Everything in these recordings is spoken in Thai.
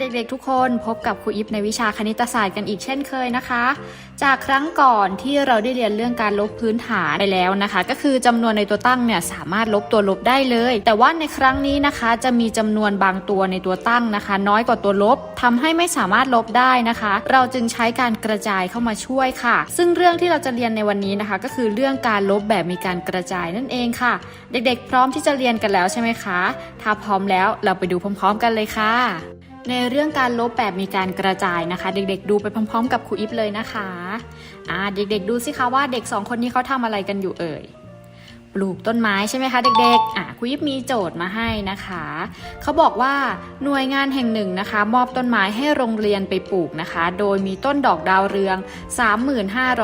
เด็กๆทุกคนพบกับครูอิฟในวิชาคณิตศาสตร์กันอีกเช่นเคยนะคะ จากครั้งก่อนที่เราได้เรียนเรื่องการลบพื้นฐานไปแล้วนะคะ ก็คือจำนวนในตัวตั้งเนี่ยสามารถลบตัวลบได้เลย แต่ว่าในครั้งนี้นะคะจะมีจำนวนบางตัวในตัวตั้งนะคะ น้อยกว่าตัวลบทำให้ไม่สามารถลบได้นะคะ เราจึงใช้การกระจายเข้ามาช่วยค่ะ ซึ่งเรื่องที่เราจะเรียนในวันนี้นะคะ ก็คือเรื่องการลบแบบมีการกระจายนั่นเองค่ะ เด็กๆ พร้อมที่จะเรียนกันแล้วใช่ไหมคะ ถ้าพร้อมแล้วเราไปดูพร้อม ๆ กันเลยค่ะ ในเรื่องการลบแบบมีการกระจายนะคะ เด็กๆ ดูไปพร้อม ๆ กับครูอิฟเลยนะคะอ่าเด็กๆ ดูสิคะว่าเด็กสองคนนี้เขาทำอะไรกันอยู่เอ่ย ปลูกต้นไม้ใช่ไหมคะเด็กๆ อะครูยิบมีโจทย์มาให้นะคะ เขาบอกว่าหน่วยงานแห่งหนึ่งนะคะ มอบต้นไม้ให้โรงเรียนไปปลูกนะคะ โดยมีต้นดอกดาวเรือง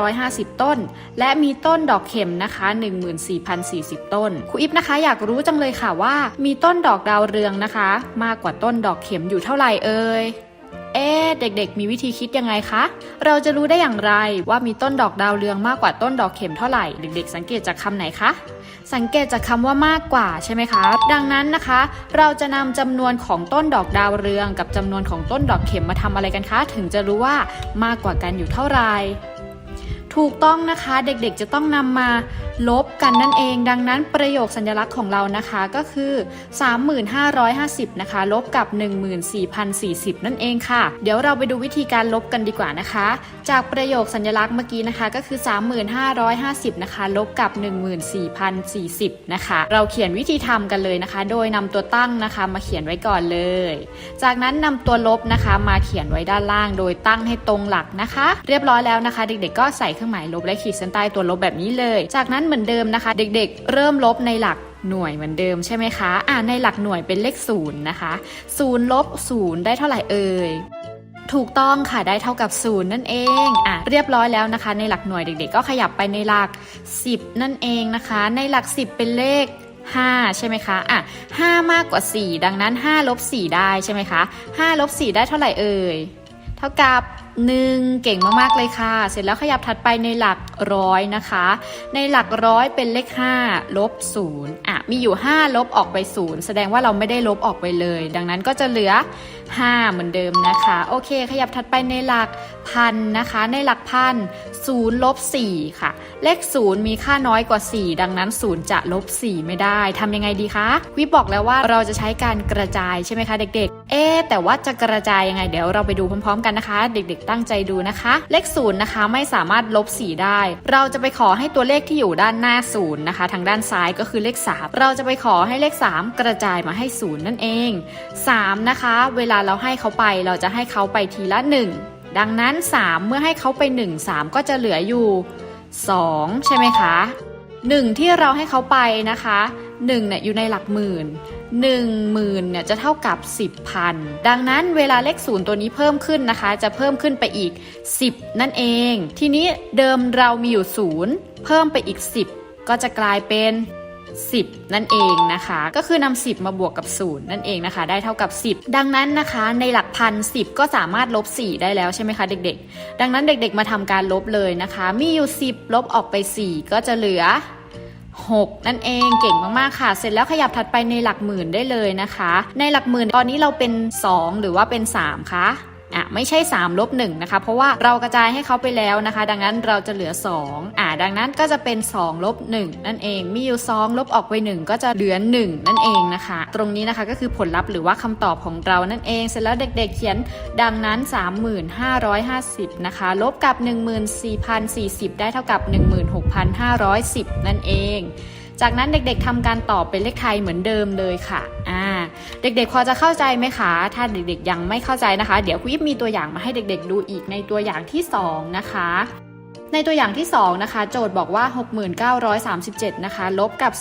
3550 ต้น และมีต้นดอกเข็มนะคะ 14,040 ต้นครูอิฟนะคะ อยากรู้จังเลยค่ะว่า มีต้นดอกดาวเรืองนะคะ มากกว่าต้นดอกเข็มอยู่เท่าไหร่เอ่ยเอ๊เด็กๆ มีวิธีคิดยังไงคะ เราจะรู้ได้อย่างไรว่ามีต้นดอกดาวเรืองมากกว่าต้นดอกเข็มเท่าไหร่ เด็กๆ สังเกตจากคำไหนคะ สังเกตจากคำว่ามากกว่าใช่ไหมคะ ดังนั้นนะคะ เราจะนำจำนวนของต้นดอกดาวเรือง กับจำนวนของต้นดอกเข็มมาทำอะไรกันคะ ถึงจะรู้ว่ามากกว่ากันอยู่เท่าไหร่ถูกต้องนะคะเด็กๆจะต้องนำมาลบกันนั่นเอง ดังนั้นประโยคสัญลักษณ์ของเรานะคะก็คือ 3550 นะคะ ลบกับ 14,040 นั่นเองค่ะ เดี๋ยวเราไปดูวิธีการลบกันดีกว่านะคะ จากประโยคสัญลักษณ์เมื่อกี้นะคะก็คือ 3550 นะคะ ลบกับ 14,040 นะคะ เราเขียนวิธีทำกันเลยนะคะ โดยนำตัวตั้งนะคะมาเขียนไว้ก่อนเลย จากนั้นนำตัวลบนะคะมาเขียนไว้ด้านล่าง โดยตั้งให้ตรงหลักนะคะ เรียบร้อยแล้วนะคะ เด็กๆก็ใส่เครื่องหมายลบและขีดเส้นใต้ตัวลบแบบนี้เลย จากนั้นเหมือนเดิมนะคะ เด็กๆ เริ่มลบในหลักหน่วยเหมือนเดิมใช่ไหมคะอ่าในหลักหน่วยเป็นเลขศูนย์นะคะศูนย์ลบศูนย์ได้เท่าไหร่เอ่ยถูกต้องค่ะได้เท่ากับศูนย์นั่นเองอะเรียบร้อยแล้วนะคะ ในหลักหน่วยเด็ก ๆ ก็ขยับไปในหลัก 10 นั่นเองนะคะ ในหลัก 10 เป็นเลข 5 ใช่ไหมคะอะ5มากกว่า 4 ดังนั้น5ลบ4ได้ใช่ไหมคะ5ลบ4ได้เท่าไหร่เอ่ยเท่ากับ1 เก่งมากๆเลยค่ะ เสร็จแล้วขยับถัดไปในหลักร้อยนะคะ ในหลักร้อยเป็นเลข5ลบ0อะมีอยู่ 5 ลบออกไป 0 แสดงว่าเราไม่ได้ลบออกไปเลย ดังนั้นก็จะเหลือ 5 เหมือนเดิมนะคะ โอเค ขยับถัดไปในหลักพันนะคะ ในหลักพัน0ลบ4ค่ะ เลข 0 มีค่าน้อยกว่า 4 ดังนั้น 0 จะลบ 4 ไม่ได้ทำยังไงดีคะ วิบอกแล้วว่าเราจะใช้การกระจายใช่ไหมคะเด็กๆ เอ๊แต่ว่าจะกระจายยังไงเดี๋ยวเราไปดูพร้อมๆกันนะคะ เด็กๆตั้งใจดูนะคะ เลข0นย์นะคะไม่สามารถลบ4ได้ เราจะไปขอให้ตัวเลขที่อยู่ด้านหน้า0นย์นะคะ ทางด้านซ้ายก็คือเลข 3 เราจะไปขอให้เลข 3 กระจายมาให้0นั่นเอง 3 นะคะ เวลาเราให้เขาไปเราจะให้เขาไปทีละ 1 ดังนั้น 3 เมื่อให้เขาไป 1 3 ก็จะเหลืออยู่ 2 ใช่ไหมคะ 1 ที่เราให้เขาไปนะคะ1เนี่ยอยู่ในหลักหมื่น 1หมื่นเนี่ยจะเท่ากับ 10พันดังนั้นเวลาเลขศูนย์ตัวนี้เพิ่มขึ้นนะคะ จะเพิ่มขึ้นไปอีก 10 นั่นเอง ทีนี้เดิมเรามีอยู่ศูนย์เพิ่มไปอีก 10 ก็จะกลายเป็น 10 นั่นเองนะคะ ก็คือนำ10 มาบวกกับ 0 นั่นเองนะคะ ได้เท่ากับ 10 ดังนั้นนะคะในหลักพัน10 ก็สามารถลบ 4 ได้แล้วใช่ไหมคะเด็กๆ ดังนั้นเด็กๆมาทำการลบเลยนะคะ มีอยู่ 10 ลบออกไป 4 ก็จะเหลือ 6 นั่นเองเก่งมากๆค่ะ เสร็จแล้วขยับถัดไปในหลักหมื่นได้เลยนะคะ ในหลักหมื่นตอนนี้เราเป็น 2 หรือว่าเป็น 3 คะ อะไม่ใช่3ลบ1นะคะเพราะว่าเรากระจายให้เขาไปแล้วนะคะ ดังนั้นเราจะเหลือ 2 อะดังนั้นก็จะเป็น2ลบ1นั่นเอง มีอยู่ 2 ลบออกไป 1 ก็จะเหลือ 1 นั่นเองนะคะ ตรงนี้นะคะก็คือผลลัพธ์หรือว่าคำตอบของเรานั่นเอง เสร็จแล้วเด็กๆเขียนดังนั้น 3550นะคะลบกับ 14,040 ได้เท่ากับ 16,510 นั่นเอง จากนั้นเด็กๆทำการตอบเป็นเลขไทยเหมือนเดิมเลยค่ะอ่าเด็กๆ พอจะเข้าใจไหมคะ ถ้าเด็กๆ ยังไม่เข้าใจนะคะ เดี๋ยวคุยมีตัวอย่างมาให้เด็กๆ ดูอีกในตัวอย่างที่ 2 นะคะในตัวอย่างที่ 2 นะคะ โจทย์บอกว่า 6937 นะคะ ลบกับ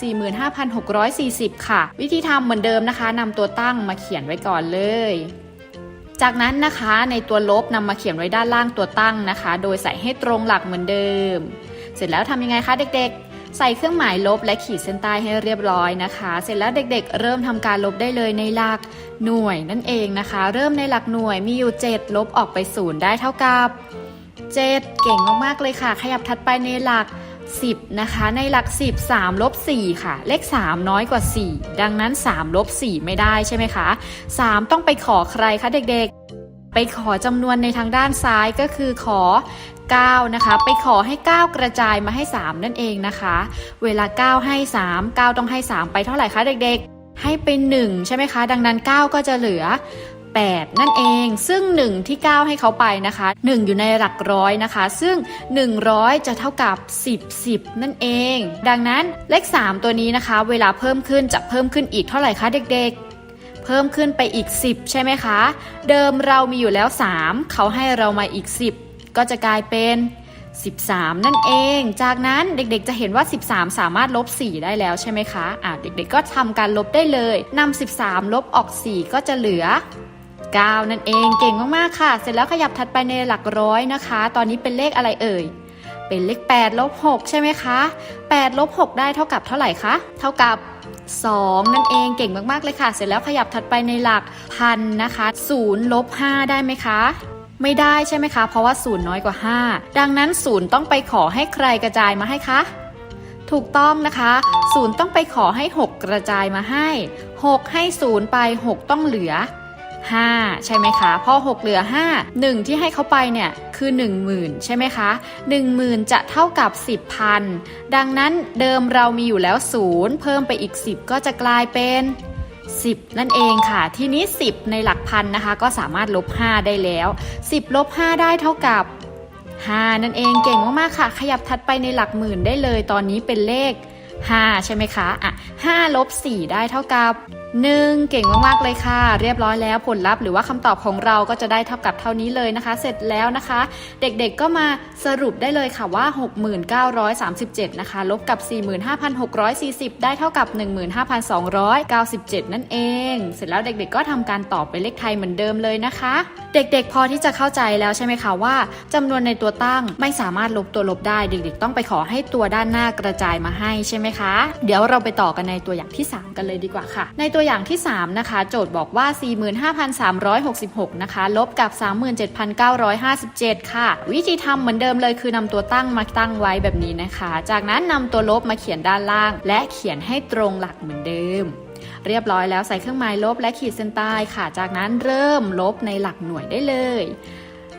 45,640 ค่ะ วิธีทำเหมือนเดิมนะคะนำตัวตั้งมาเขียนไว้ก่อนเลย จากนั้นนะคะในตัวลบนำมาเขียนไว้ด้านล่างตัวตั้งนะคะ โดยใส่ให้ตรงหลักเหมือนเดิม เสร็จแล้วทำยังไงคะเด็กๆ ใส่เครื่องหมายลบและขีดเส้นใต้ให้เรียบร้อยนะคะ เสร็จแล้วเด็กๆ เริ่มทำการลบได้เลยในหลักหน่วยนั่นเองนะคะ เริ่มในหลักหน่วยมีอยู่ 7 ลบออกไป0ได้เท่ากับ 7 เก่งมากๆเลยค่ะ ขยับถัดไปในหลัก10นะคะในหลัก 10 3ลบ4ค่ะ เลข 3 น้อยกว่า 4 ดังนั้น3ลบ4ไม่ได้ใช่ไหมคะ 3 ต้องไปขอใครคะเด็กๆ ไปขอจำนวนในทางด้านซ้ายก็คือขอ 9 นะคะ ไปขอให้ 9 กระจายมาให้ 3 นั่นเองนะคะ เวลา 9 ให้ 3 9 ต้องให้ 3 ไปเท่าไหร่คะเด็กๆ ให้เป็น 1 ใช่ไหมคะ ดังนั้น 9 ก็จะเหลือ 8 นั่นเอง ซึ่ง 1 ที่ 9 ให้เขาไปนะคะ 1 อยู่ในหลักร้อยนะคะ ซึ่ง 100 จะเท่ากับ 10 10 นั่นเอง ดังนั้นเลข 3 ตัวนี้นะคะ เวลาเพิ่มขึ้นจะเพิ่มขึ้นอีกเท่าไหร่คะเด็กๆ พิ่มขึ้นไปอีก 10 ใช่ไหมคะ เดิมเรามีอยู่แล้ว 3 เขาให้เรามาอีก 10 ก็จะกลายเป็น 13 นั่นเอง จากนั้นเด็กๆจะเห็นว่า 13 สามารถลบ 4 ได้แล้วใช่ไหมคะอะเด็กๆก็ทำการลบได้เลยนำ13 ลบออก 4 ก็จะเหลือ 9 นั่นเอง เก่งมากๆค่ะ เสร็จแล้วขยับถัดไปในหลักร้อยนะคะ ตอนนี้เป็นเลขอะไรเอ่ย เป็นเลข8ลบ6ใช่ไหมคะ8ลบ6ได้เท่ากับเท่าไหร่คะ เท่ากับ 2 นั่นเองเก่งมากๆเลยค่ะ เสร็จแล้วขยับถัดไปในหลักพันนะคะ0ลบ5ได้ไหมคะไม่ได้ใช่ไหมคะ เพราะว่า0น้อยกว่า 5 ดังนั้น0ต้องไปขอให้ใครกระจายมาให้คะ ถูกต้องนะคะ0ต้องไปขอให้ 6 กระจายมาให้ 6 ให้0ไป 6 ต้องเหลือ 5 ใช่ไหมคะ พอ 6 เหลือ 5 1 ที่ให้เขาไปเนี่ยคือ 10,000 ใช่ไหมคะ10,000 จะเท่ากับ 10,000 ดังนั้นเดิมเรามีอยู่แล้ว 0 เพิ่มไปอีก 10 ก็จะกลายเป็น 10 นั่นเองค่ะ ทีนี้ 10 ในหลักพันนะคะ ก็สามารถลบ 5 ได้แล้ว 10 ลบ 5 ได้เท่ากับ 5 นั่นเองเก่งมากๆค่ะ ขยับถัดไปในหลักหมื่นได้เลย ตอนนี้เป็นเลข 5 ใช่ไหมคะอะ5ลบ 4 ได้เท่ากับ 1 เก่งมากๆเลยค่ะ เรียบร้อยแล้วผลลัพธ์หรือว่าคำตอบของเราก็จะได้เท่ากับเท่านี้เลยนะคะ เสร็จแล้วนะคะ เด็กๆก็มาสรุปได้เลยค่ะว่า 6937 นะคะ ลบกับ 45,640 ได้เท่ากับ 15,297 นั่นเอง เสร็จแล้วเด็กๆก็ทำการตอบเป็นเลขไทยเหมือนเดิมเลยนะคะ เด็กๆ พอที่จะเข้าใจแล้วใช่ไหมคะว่าจำนวนในตัวตั้งไม่สามารถลบตัวลบได้ เด็กๆ ต้องไปขอให้ตัวด้านหน้ากระจายมาให้ใช่ไหมคะ เดี๋ยวเราไปต่อกันในตัวอย่างที่ 3 กันเลยดีกว่าค่ะ ในตัวัวอย่างที่ 3 นะคะ โจทย์บอกว่า 45,366 นะคะ ลบกับ 37,957 ค่ะ วิธีทำเหมือนเดิมเลยคือนำตัวตั้งมาตั้งไว้แบบนี้นะคะ จากนั้นนำตัวลบมาเขียนด้านล่าง และเขียนให้ตรงหลักเหมือนเดิม เรียบร้อยแล้วใส่เครื่องหมายลบและขีดเส้นใต้ค่ะ จากนั้นเริ่มลบในหลักหน่วยได้เลย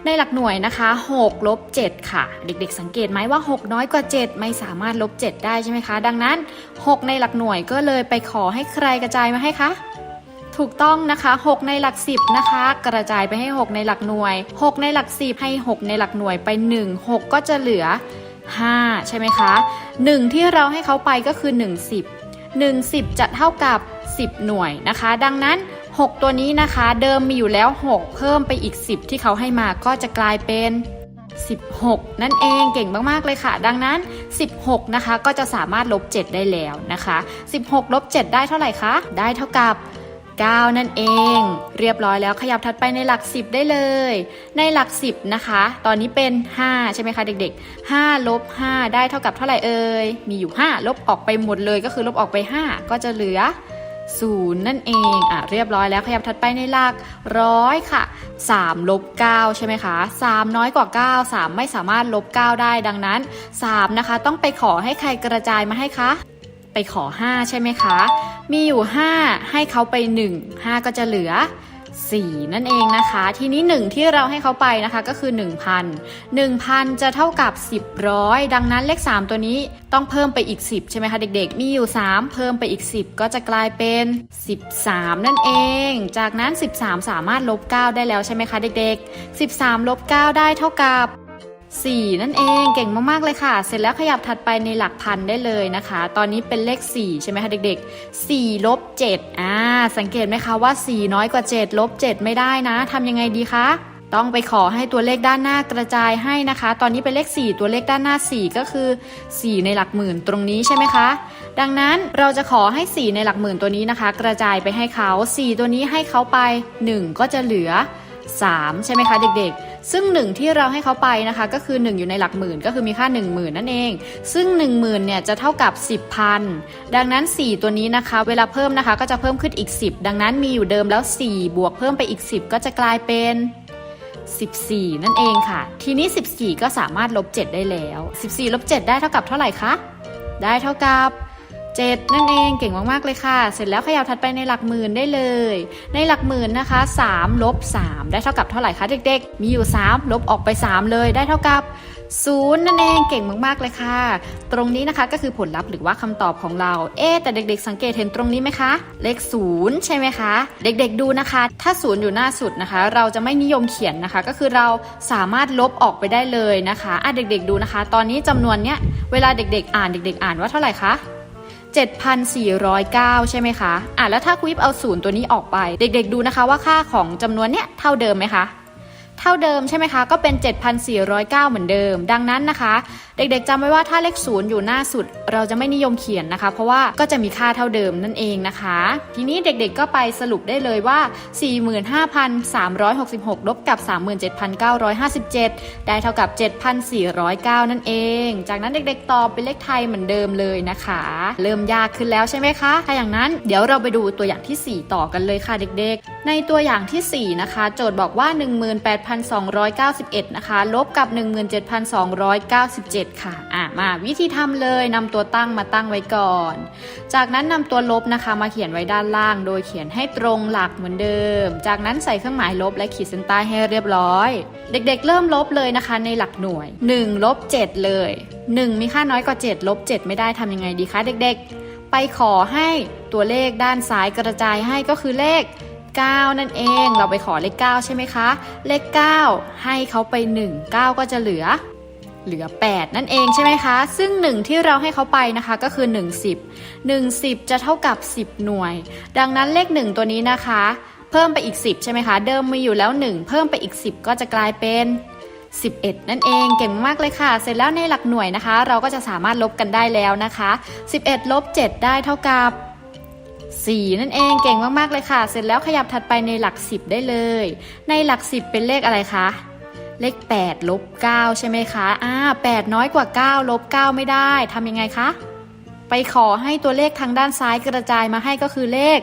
ในหลักหน่วยนะคะ6ลบ7ค่ะ เด็กๆ สังเกตไหมว่า 6 น้อยกว่า 7 ไม่สามารถลบ 7 ได้ใช่ไหมคะ ดังนั้น 6 ในหลักหน่วยก็เลยไปขอให้ใครกระจายมาให้คะถูกต้องนะคะ 6 ในหลัก 10 นะคะ กระจายไปให้ 6 ในหลักหน่วย 6 ในหลัก 10 ให้ 6 ในหลักหน่วยไป 1 6 ก็จะเหลือ 5 ใช่ไหมคะ 1 ที่เราให้เขาไปก็คือ 1 10 1 10 จะเท่ากับ 10 หน่วยนะคะ ดังนั้น 6 ตัวนี้นะคะ เดิมมีอยู่แล้ว 6 เพิ่มไปอีก 10 ที่เขาให้มาก็จะกลายเป็น 16 นั่นเองเก่งมากๆเลยค่ะ ดังนั้น 16 นะคะ ก็จะสามารถลบ 7 ได้แล้วนะคะ 16 ลบ 7 ได้เท่าไหร่คะ ได้เท่ากับ9 นั่นเอง เรียบร้อยแล้วขยับถัดไปในหลัก 10 ได้เลย ในหลัก 10 นะคะ ตอนนี้เป็น 5 ใช่ไหมคะเด็กๆ 5 ลบ 5 ได้เท่ากับเท่าไหร่เอ่ย มีอยู่ 5 ลบออกไปหมดเลยก็คือลบออกไป 5 ก็จะเหลือ 0 นั่นเองอะเรียบร้อยแล้วขยับถัดไปในหลักร้อยค่ะ3ลบ9ใช่ไหมคะ3 น้อยกว่า 9 3 ไม่สามารถลบ 9 ได้ดังนั้น 3 นะคะ ต้องไปขอให้ใครกระจายมาให้คะ ไปขอ 5 ใช่ไหมคะ มีอยู่ 5 ให้เขาไป 1 5 ก็จะเหลือ 4 นั่นเองนะคะ ทีนี้ 1 ที่เราให้เขาไปนะคะก็คือ 1,000 1,000 จะเท่ากับ 10ร้อยดังนั้นเลข 3 ตัวนี้ต้องเพิ่มไปอีก 10 ใช่ไหมคะเด็กๆ มีอยู่ 3 เพิ่มไปอีก 10 ก็จะกลายเป็น 13 นั่นเอง จากนั้น 13 สามารถลบ 9 ได้แล้วใช่ไหมคะเด็กๆ 13ลบ9ได้เท่ากับ 4 นั่นเองเก่งมากๆเลยค่ะ เสร็จแล้วขยับถัดไปในหลักพันได้เลยนะคะ ตอนนี้เป็นเลข 4 ใช่ไหมคะเด็กๆ4ลบ7อ่าสังเกตไหมคะว่า 4 น้อยกว่า7ลบ7ไม่ได้นะทำยังไงดีคะต้องไปขอให้ตัวเลขด้านหน้ากระจายให้นะคะ ตอนนี้เป็นเลข 4 ตัวเลขด้านหน้า 4 ก็คือ 4 ในหลักหมื่นตรงนี้ใช่ไหมคะ ดังนั้นเราจะขอให้ 4 ในหลักหมื่นตัวนี้นะคะ กระจายไปให้เขา 4 ตัวนี้ให้เขาไป 1 ก็จะเหลือ 3 ใช่ไหมคะเด็กๆ ซึ่ง 1 ที่เราให้เขาไปนะคะก็คือ 1 อยู่ในหลักหมื่นก็คือมีค่า 1 0,000 นั่นเอง ซึ่ง 1 0,000เนี่ยจะเท่ากับ 10,000 ดังนั้น 4 ตัวนี้นะคะ เวลาเพิ่มนะคะก็จะเพิ่มขึ้นอีก 10 ดังนั้นมีอยู่เดิมแล้ว 4 บวกเพิ่มไปอีก 10 ก็จะกลายเป็น 14 นั่นเองค่ะ ทีนี้ 14 ก็สามารถลบ 7 ได้แล้ว 14ลบ7ได้เท่ากับเท่าไหร่คะได้เท่ากับ 7 นั่นเองเก่งมากๆเลยค่ะ เสร็จแล้วขยับถัดไปในหลักหมื่นได้เลย ในหลักหมื่นนะคะ3ลบ3ได้เท่ากับเท่าไหร่คะเด็กๆ มีอยู่ 3 ลบออกไป 3 เลยได้เท่ากับ0นั่นเองเก่งมากๆเลยค่ะ ตรงนี้นะคะก็คือผลลัพธ์หรือว่าคำตอบของเรา เอ๊แต่เด็กๆ สังเกตเห็นตรงนี้ไหมคะ เลข0ใช่ไหมคะ เด็กๆดูนะคะ ถ้า0อยู่หน้าสุดนะคะ เราจะไม่นิยมเขียนนะคะ ก็คือเราสามารถลบออกไปได้เลยนะคะอะเด็กๆดูนะคะ ตอนนี้จำนวนเนี้ยเวลาเด็กๆ อ่านเด็ก ๆ อ่านว่าเท่าไหร่คะ 7,409 ใช่ไหมคะ อะ แล้วถ้าควิปเอาศูนย์ตัวนี้ออกไป เด็กๆดูนะคะว่าค่าของจำนวนเนี้ยเท่าเดิมไหมคะ เท่าเดิมใช่ไหมคะ ก็เป็น 7,409 เหมือนเดิม ดังนั้นนะคะ เด็กๆจำไว้ว่าถ้าเลขศูนย์อยู่หน้าสุด เราจะไม่นิยมเขียนนะคะ เพราะว่าก็จะมีค่าเท่าเดิมนั่นเองนะคะ ทีนี้เด็กๆก็ไปสรุปได้เลยว่า 45,366 ลบกับ 37,957 ได้เท่ากับ 7,409 นั่นเอง จากนั้นเด็กๆตอบเป็นเลขไทยเหมือนเดิมเลยนะคะ เริ่มยากขึ้นแล้วใช่ไหมคะ ถ้าอย่างนั้นเดี๋ยวเราไปดูตัวอย่างที่ 4 ต่อกันเลยค่ะเด็กๆ ในตัวอย่างที่ 4 นะคะ โจทย์บอกว่า 18,291 นะคะ ลบกับ 17,297 ค่ะ อะ มาวิธีทำเลยนำตัวตั้งมาตั้งไว้ก่อน จากนั้นนำตัวลบนะคะมาเขียนไว้ด้านล่าง โดยเขียนให้ตรงหลักเหมือนเดิม จากนั้นใส่เครื่องหมายลบและขีดเส้นใต้ให้เรียบร้อย เด็กๆ เริ่มลบเลยนะคะในหลักหน่วย1ลบ7เลย 1 มีค่าน้อยกว่า7ลบ7 ไม่ได้ทำยังไงดีคะเด็กๆ ไปขอให้ตัวเลขด้านซ้ายกระจายให้ก็คือเลข 9 นั่นเอง เราไปขอเลข 9 ใช่ไหมคะ เลข 9 ให้เขาไป 1 9 ก็จะเหลือ เหลือ 8 นั่นเองใช่ไหมคะ ซึ่ง 1 ที่เราให้เขาไปนะคะก็คือ 1 10 1 10 จะเท่ากับ 10 หน่วย ดังนั้นเลข 1 ตัวนี้นะคะ เพิ่มไปอีก 10 ใช่ไหมคะ เดิมมีอยู่แล้ว 1 เพิ่มไปอีก 10 ก็จะกลายเป็น11 นั่นเองเก่งมากเลยค่ะ เสร็จแล้วในหลักหน่วยนะคะ เราก็จะสามารถลบกันได้แล้วนะคะ 11 ลบ 7 ได้เท่ากับ 4 นั่นเองเก่งมากๆเลยค่ะ เสร็จแล้วขยับถัดไปในหลัก 10 ได้เลย ในหลัก 10 เป็นเลขอะไรคะเลข8ลบ9ใช่ไหมคะอ่า8น้อยกว่า9ลบ9ไม่ได้ทำยังไงคะไปขอให้ตัวเลขทางด้านซ้ายกระจายมาให้ก็คือเลข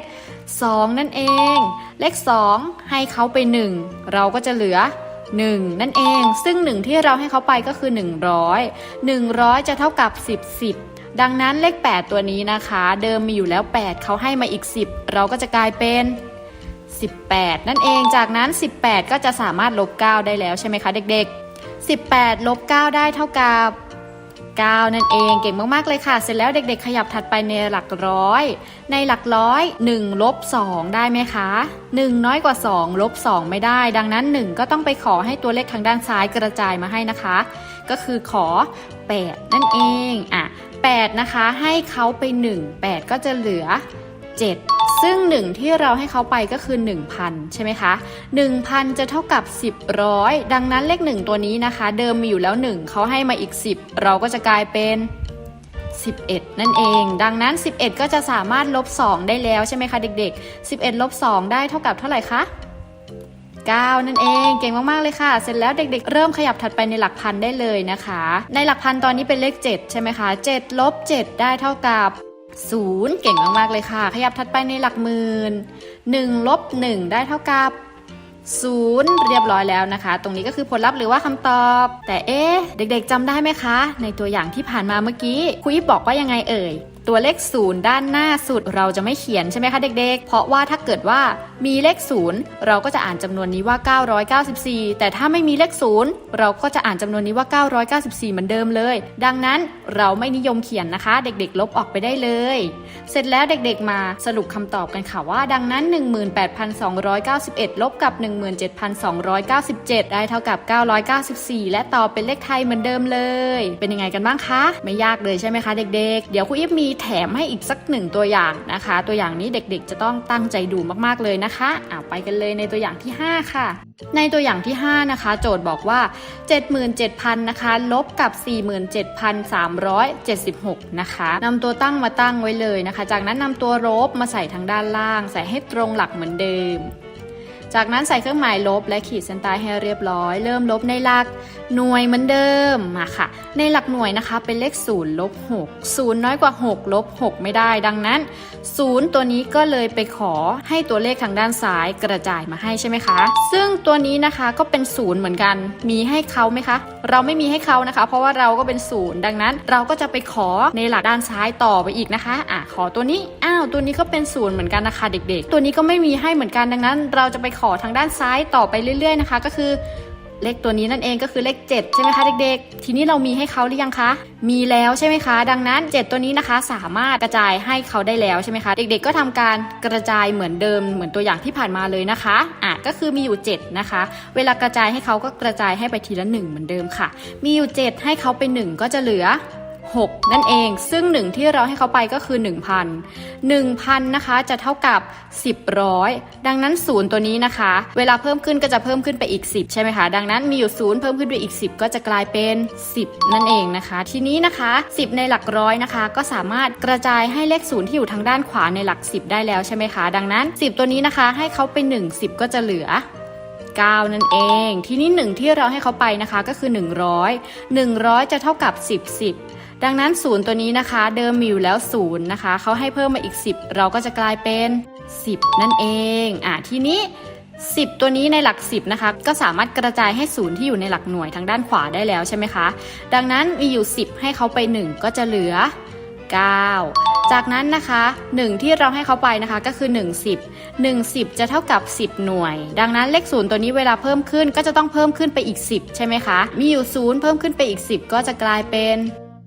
2 นั่นเอง เลข 2 ให้เขาไป 1 เราก็จะเหลือ 1 นั่นเอง ซึ่ง 1 ที่เราให้เขาไปก็คือ 100 100 จะเท่ากับ 10 10 ดังนั้นเลข 8 ตัวนี้นะคะ เดิมมีอยู่แล้ว 8เขาให้มาอีก 10 เราก็จะกลายเป็น 18 นั่นเองจากนั้น 18 ก็จะสามารถลบ 9 ได้แล้วใช่ไหมคะเด็กๆ 18 ลบ 9 ได้เท่ากับ 9 นั่นเองเก่งมากๆเลยค่ะ เสร็จแล้วเด็กๆ ขยับถัดไปในหลักร้อย ในหลักร้อย1ลบ2ได้ไหมคะ 1 น้อยกว่า 2 ลบ 2 ไม่ได้ ดังนั้น 1 ก็ต้องไปขอให้ตัวเลขทางด้านซ้ายกระจายมาให้นะคะ ก็คือขอ 8 นั่นเองอะ 8 นะคะ ให้เขาไป 1 8 ก็จะเหลือ 7 ซึ่ง 1 ที่เราให้เขาไปก็คือ 1,000 ใช่ไหมคะ 1,000 จะเท่ากับ 10ร้อยดังนั้นเลข 1 ตัวนี้นะคะ เดิมมีอยู่แล้ว 1 เขาให้มาอีก 10 เราก็จะกลายเป็น11 นั่นเอง ดังนั้น 11 ก็จะสามารถลบ 2 ได้แล้วใช่ไหมคะเด็ก ๆ 11ลบ2ได้เท่ากับเท่าไหร่คะ 9 นั่นเองเก่งมากๆเลยค่ะ เสร็จแล้วเด็กๆ เริ่มขยับถัดไปในหลักพันได้เลยนะคะ ในหลักพันตอนนี้เป็นเลข 7 ใช่ไหมคะ7ลบ7ได้เท่ากับ0เก่งมากๆเลยค่ะ ขยับถัดไปในหลักหมื่น1ลบ1ได้เท่ากับ0เรียบร้อยแล้วนะคะ ตรงนี้ก็คือผลลัพธ์หรือว่าคำตอบ แต่เอ๊ะ เด็กๆจำได้ไหมคะ ในตัวอย่างที่ผ่านมาเมื่อกี้ครูอีฟบอกว่ายังไงเอ่ย ตัวเลขศูนย์ด้านหน้าสุดเราจะไม่เขียนใช่ไหมคะเด็กๆ เพราะว่าถ้าเกิดว่ามีเลขศูนย์เราก็จะอ่านจำนวนนี้ว่า 994 แต่ถ้าไม่มีเลขศูนย์เราก็จะอ่านจำนวนนี้ว่า 994 เหมือนเดิมเลย ดังนั้นเราไม่นิยมเขียนนะคะ เด็กๆ ลบออกไปได้เลย เสร็จแล้วเด็กๆ มาสรุปคำตอบกันค่ะว่า ดังนั้น 18,291 ลบกับ 17,297 ได้เท่ากับ 994 และตอบเป็นเลขไทยเหมือนเดิมเลย เป็นยังไงกันบ้างคะ ไม่ยากเลยใช่ไหมคะเด็กๆ เดี๋ยวครูอีฟมีแถมให้อีกสักหนึ่งตัวอย่างนะคะ ตัวอย่างนี้เด็กๆ จะต้องตั้งใจดูมากๆเลยนะคะอ่าไปกันเลยในตัวอย่างที่ 5 ค่ะ ในตัวอย่างที่ 5 นะคะ โจทย์บอกว่า 77,000นะคะลบกับ 47,376นะคะนำตัวตั้งมาตั้งไว้เลยนะคะ จากนั้นนำตัวลบมาใส่ทางด้านล่าง ใส่ให้ตรงหลักเหมือนเดิม จากนั้นใส่เครื่องหมายลบและขีดเส้นใต้ให้เรียบร้อย เริ่มลบในหลักหน่วยเหมือนเดิมมาค่ะ ในหลักหน่วยนะคะเป็นเลข0ลบ6 0น้อยกว่า6ลบ6ไม่ได้ ดังนั้น 0 ตัวนี้ก็เลยไปขอให้ตัวเลขทางด้านซ้ายกระจายมาให้ใช่ไหมคะ ซึ่งตัวนี้นะคะก็เป็น0เหมือนกัน มีให้เขาไหมคะ เราไม่มีให้เขานะคะ เพราะว่าเราก็เป็นศูนย์ดังนั้น เราก็จะไปขอในหลักด้านซ้ายต่อไปอีกนะคะอะขอตัวนี้อ้าวตัวนี้ก็เป็นศูนย์เหมือนกันนะคะเด็ก ๆ ตัวนี้ก็ไม่มีให้เหมือนกันดังนั้น เราจะไปขอทางด้านซ้ายต่อไปเรื่อย ๆนะคะ ก็คือเลขตัวนี้นั่นเองก็คือเลข 7 ใช่ไหมคะเด็กๆ ทีนี้เรามีให้เขาหรือยังคะ มีแล้วใช่ไหมคะ ดังนั้น 7 ตัวนี้นะคะ สามารถกระจายให้เขาได้แล้วใช่ไหมคะ เด็กๆ ก็ทำการกระจายเหมือนเดิมเหมือนตัวอย่างที่ผ่านมาเลยนะคะอะก็คือมีอยู่ 7 นะคะ เวลากระจายให้เขาก็กระจายให้ไปทีละ1เหมือนเดิมค่ะ มีอยู่ 7 ให้เขาไป 1 ก็จะเหลือ 6 นั่นเอง ซึ่ง 1 ที่เราให้เขาไปก็คือ 1,000 1,000นะคะจะเท่ากับ 10ร้อยดังนั้น 0 ตัวนี้นะคะ เวลาเพิ่มขึ้นก็จะเพิ่มขึ้นไปอีก 10 ใช่ไหมคะ ดังนั้นมีอยู่ 0 เพิ่มขึ้นไปอีก 10 ก็จะกลายเป็น 10 นั่นเองนะคะ ทีนี้นะคะ 10 ในหลักร้อยนะคะ ก็สามารถกระจายให้เลข0ที่อยู่ทางด้านขวาในหลัก 10 ได้แล้วใช่ไหมคะ ดังนั้น 10 ตัวนี้นะคะ ให้เขาไป 1 10 ก็จะเหลือ9นั่นเอง ทีนี้ 1 ที่เราให้เขาไปนะคะก็คือ 100 100 จะเท่ากับ 10 10 ดังนั้น 0 ตัวนี้นะคะ เดิมมีอยู่แล้ว 0 นะคะ เขาให้เพิ่มมาอีก 10 เราก็จะกลายเป็น 10 นั่นเอง อะทีนี้ 10 ตัวนี้ในหลัก 10 นะคะ ก็สามารถกระจายให้ศูนย์ที่อยู่ในหลักหน่วยทางด้านขวาได้แล้วใช่ไหมคะ ดังนั้นมีอยู่ 10 ให้เขาไป 1 ก็จะเหลือ 9 จากนั้นนะคะ 1 ที่เราให้เขาไปนะคะก็คือ 1 10 1 10 จะเท่ากับ 10 หน่วย ดังนั้นเลขศูนย์ตัวนี้เวลาเพิ่มขึ้นก็จะต้องเพิ่มขึ้นไปอีก 10 ใช่ไหมคะ มีอยู่ 0 เพิ่มขึ้นไปอีก 10 ก็จะกลายเป็น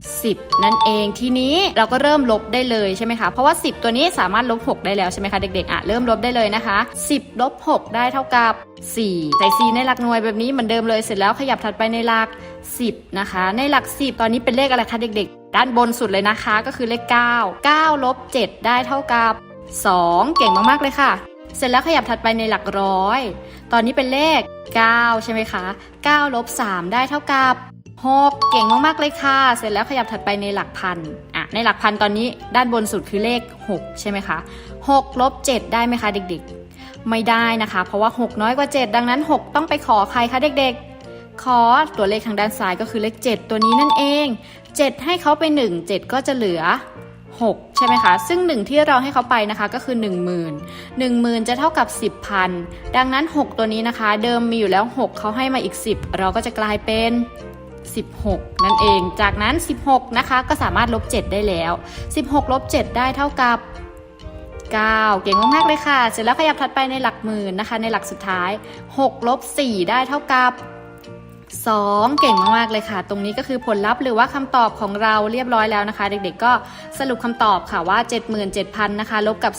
10 นั่นเองทีนี้เราก็เริ่มลบได้เลยใช่ไหมคะ เพราะว่า 10 ตัวนี้สามารถลบ 6 ได้แล้วใช่ไหมคะเด็กๆอะเริ่มลบได้เลยนะคะ 10ลบ6ได้เท่ากับ 4 ใส่ 4 ในหลักหน่วยแบบนี้เหมือนเดิมเลยเสร็จแล้วขยับถัดไปในหลัก 10 นะคะ ในหลัก 10 ตอนนี้เป็นเลขอะไรคะเด็กๆ ด้านบนสุดเลยนะคะก็คือเลข 9 9ลบ7ได้เท่ากับ 2 เก่งมากๆเลยค่ะ เสร็จแล้วขยับถัดไปในหลักร้อย ตอนนี้เป็นเลข 9 ใช่ไหมคะ9ลบ3ได้เท่ากับ 6 เก่งมากๆเลยค่ะ เสร็จแล้วขยับถัดไปในหลักพันอะในหลักพันตอนนี้ด้านบนสุดคือเลข 6 ใช่ไหมคะ6ลบ7ได้ไหมคะเด็กๆ ไม่ได้นะคะ เพราะว่า 6 น้อยกว่า 7 ดังนั้น 6 ต้องไปขอใครคะเด็กๆ ขอตัวเลขทางด้านซ้ายก็คือเลข 7 ตัวนี้นั่นเอง 7 ให้เขาไป 1 7 ก็จะเหลือ 6 ใช่ไหมคะ ซึ่ง 1 ที่เราให้เขาไปนะคะก็คือ 10,000 10,000 จะเท่ากับ 10,000 ดังนั้น 6 ตัวนี้นะคะ เดิมมีอยู่แล้ว 6 เขาให้มาอีก 10 เราก็จะกลายเป็น 16 นั่นเอง จากนั้น 16 นะคะ ก็สามารถลบ 7 ได้แล้ว 16 ลบ 7 ได้เท่ากับ 9 เก่งมากๆเลยค่ะ เสร็จแล้วขยับถัดไปในหลักหมื่นนะคะ ในหลักสุดท้าย 6 ลบ 4 ได้เท่ากับ 2 เก่งมากๆเลยค่ะ ตรงนี้ก็คือผลลัพธ์หรือว่าคำตอบของเราเรียบร้อยแล้วนะคะ เด็กๆก็สรุปคำตอบค่ะว่า 77,000นะคะลบกับ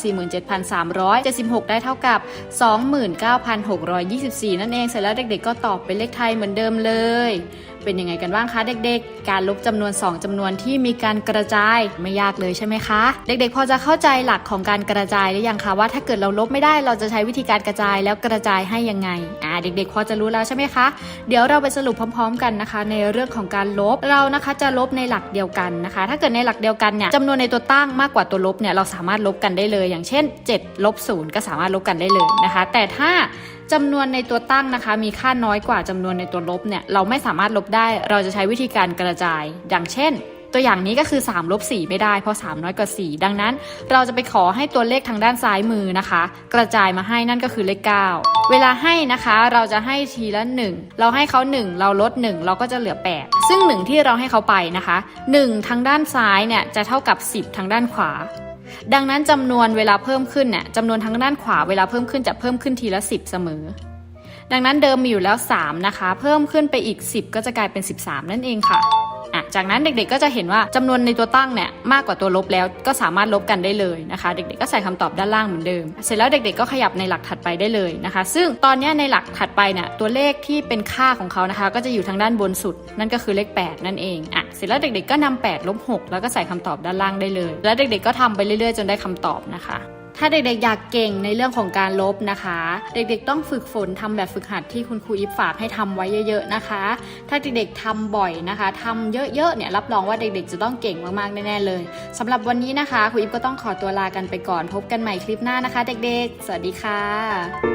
47,376 ได้เท่ากับ 29,624 นั่นเองเสร็จแล้วเด็กๆ ก็ตอบเป็นเลขไทยเหมือนเดิมเลย เป็นยังไงกันบ้างคะเด็กๆ การลบจำนวน 2จำนวนที่มีการกระจายไม่ยากเลยใช่ไหมคะ เด็กๆ พอจะเข้าใจหลักของการกระจายหรือยังคะว่าถ้าเกิดเราลบไม่ได้เราจะใช้วิธีการกระจายแล้วกระจายให้ยังไงอ่าเด็กๆ พอจะรู้แล้วใช่ไหมคะ เดี๋ยวเราไปสรุปพร้อมๆ กันนะคะ ในเรื่องของการลบเรานะคะจะลบในหลักเดียวกันนะคะ ถ้าเกิดในหลักเดียวกันเนี่ยจำนวนในตัวตั้งมากกว่าตัวลบเนี่ยเราสามารถลบกันได้เลย อย่างเช่น7ลบ0ก็สามารถลบกันได้เลยนะคะ แต่ถ้าจำนวนในตัวตั้งนะคะ มีค่าน้อยกว่าจำนวนในตัวลบเนี่ยเราไม่สามารถลบได้ เราจะใช้วิธีการกระจาย อย่างเช่น ตัวอย่างนี้ก็คือ3ลบ4ไม่ได้เพราะ 3 น้อยกว่า 4 ดังนั้น เราจะไปขอให้ตัวเลขทางด้านซ้ายมือนะคะ กระจายมาให้นั่นก็คือเลข 9 เวลาให้นะคะเราจะให้ทีละ 1 เราให้เขา 1 เราลด 1 เราก็จะเหลือ 8 ซึ่ง 1 ที่เราให้เขาไปนะคะ 1 ทางด้านซ้ายเนี่ยจะเท่ากับ 10 ทางด้านขวาดังนั้นจำนวนเวลาเพิ่มขึ้นเนี่ยจำนวนทางด้านขวาเวลาเพิ่มขึ้นจะเพิ่มขึ้นทีละ 10 เสมอ ดังนั้นเดิมมีอยู่แล้ว 3 นะคะ เพิ่มขึ้นไปอีก 10 ก็จะกลายเป็น 13 นั่นเองค่ะอะ จากนั้นเด็กๆก็จะเห็นว่าจำนวนในตัวตั้งเนี่ยมากกว่าตัวลบแล้วก็สามารถลบกันได้เลยนะคะ เด็กๆก็ใส่คำตอบด้านล่างเหมือนเดิม เสร็จแล้วเด็กๆก็ขยับในหลักถัดไปได้เลยนะคะ ซึ่งตอนนี้ในหลักถัดไปเนี่ยตัวเลขที่เป็นค่าของเขานะคะ ก็จะอยู่ทางด้านบนสุด นั่นก็คือเลข 8 นั่นเองอะเสร็จแล้วเด็กๆก็นำ8ลบ6แล้วก็ใส่คำตอบด้านล่างได้เลย แล้วเด็กๆก็ทำไปเรื่อยๆ จนได้คำตอบนะคะ ถ้าเด็กๆอยากเก่งในเรื่องของการลบนะคะ เด็กๆต้องฝึกฝนทำแบบฝึกหัดที่คุณครูอิฟฝากให้ทำไว้เยอะๆนะคะ ถ้าเด็กๆทำบ่อยนะคะทำเยอะๆเนี่ยรับรองว่าเด็กๆจะต้องเก่งมากๆแน่ๆเลยสำหรับวันนี้นะคะครูอิฟก็ต้องขอตัวลากันไปก่อนพบกันใหม่คลิปหน้านะคะ เด็กๆ สวัสดีค่ะ